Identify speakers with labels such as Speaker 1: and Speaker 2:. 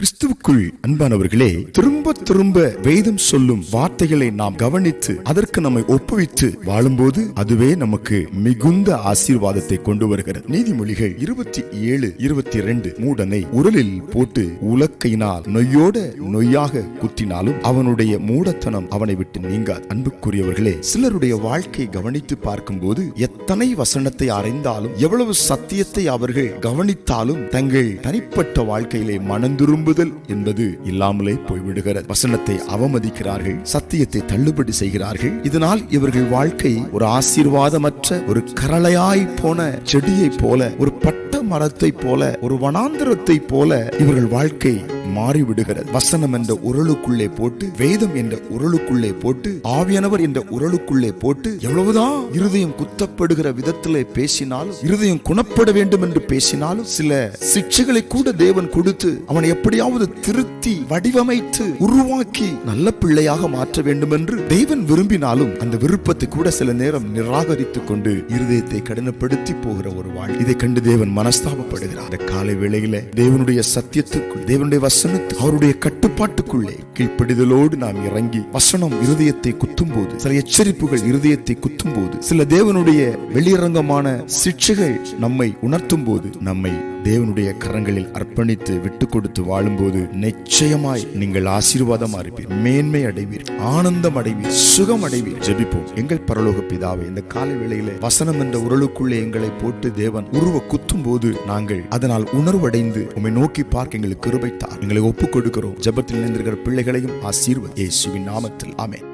Speaker 1: 그리스도 கிறிஸ்துவுக்குள் அன்பானவர்களே திரும்ப திரும்ப வேதம் சொல்லும் வார்த்தைகளை நாம் கவனித்து அதற்கு நம்மை ஒப்புவித்து வாழும்போது அதுவே நமக்கு மிகுந்த ஆசீர்வாதத்தை கொண்டு வருகிறது. நீதிமொழிகள் இருபத்தி ஏழு இருபத்தி ரெண்டு மூடனை உரலில் போட்டு உலக்கையினால் நொய்யோட நொய்யாக குத்தினாலும் அவனுடைய மூடத்தனம் அவனை விட்டு நீங்காது. அன்புக்குரியவர்களே சிலருடைய வாழ்க்கை கவனித்து பார்க்கும்போது எத்தனை வசனத்தை அறிந்தாலும் எவ்வளவு சத்தியத்தை அவர்கள் கவனித்தாலும் தங்கள் தனிப்பட்ட வாழ்க்கையிலே மனந்திரும்புதல் என்பது இல்லாமலே போய்விடுகிறது. வசனத்தை அவமதிக்கிறார்கள் சத்தியத்தை தள்ளுபடி செய்கிறார்கள். இதனால் இவர்கள் வாழ்க்கை ஒரு ஆசீர்வாதமற்ற ஒரு கரளையாய் போன செடியைப் போல ஒரு பட்ட மரத்தை போல ஒரு வனாந்திரத்தை போல இவர்கள் வாழ்க்கை மாறிவிடுகிறது. வசனம் என்ற உரலுக்குள்ளே போட்டு வேதம் என்ற உரலுக்குள்ளே போட்டு ஆவியானவர் என்ற உரலுக்குள்ளே போட்டு எவ்வளவுதான் இருதயம் குத்தப்படுகிற விதத்திலே பேசினாலும் இருதயம் குணப்பட வேண்டும் என்று பேசினாலும் சில சிக்ஷைகளை கூட தேவன் கொடுத்து அவனை எப்படியாவது திருத்தி வடிவமைத்து உருவாக்கி நல்ல பிள்ளையாக மாற்ற வேண்டும் என்று தேவன் விரும்பினாலும் அந்த விருப்பத்தை கூட சில நேரம் நிராகரித்துக் கொண்டு இருதயத்தை கடினப்படுத்தி போகிற ஒரு வாழ் இதை கண்டு தேவன் மனஸ்தாபப்படுகிறார். அந்த காலை வேளையில தேவனுடைய சத்தியத்துக்குள் தேவனுடைய வசனத்து அவருடைய கட்டுப்பாட்டுக்குள்ளே கீழ்ப்படிதலோடு நாம் இறங்கி வசனம் இருதயத்தை குத்தும் போது சில எச்சரிப்புகள் இருதயத்தை குத்தும் போது சில தேவனுடைய வெளியரங்கமான சிக்ஷைகள் நம்மை உணர்த்தும் போது நம்மை தேவனுடைய கரங்களில் அர்ப்பணித்து விட்டு கொடுத்து வாழும்போது நிச்சயமாய் நீங்கள் ஆசீர்வாதமா இருப்பீர் மேன்மை அடைவீர் ஆனந்தம் அடைவீர் சுகம் அடைவீர். ஜெபிப்போம். எங்கள் பரலோக பிதாவை இந்த காலை வேளையில வசனம் என்ற உரலுக்குள்ளே எங்களை போட்டு தேவன் உருவ குத்தும் போது நாங்கள் அதனால் உணர்வடைந்து உம்மை நோக்கி பார்க்க எங்களுக்கு கிருபைத்தார் எங்களை ஒப்புக் கொடுக்கிறோம் ஜபத்தில் நின்றிருக்கிற பிள்ளைகளையும் ஆசீர்வத். இயேசுவின் நாமத்தில். ஆமே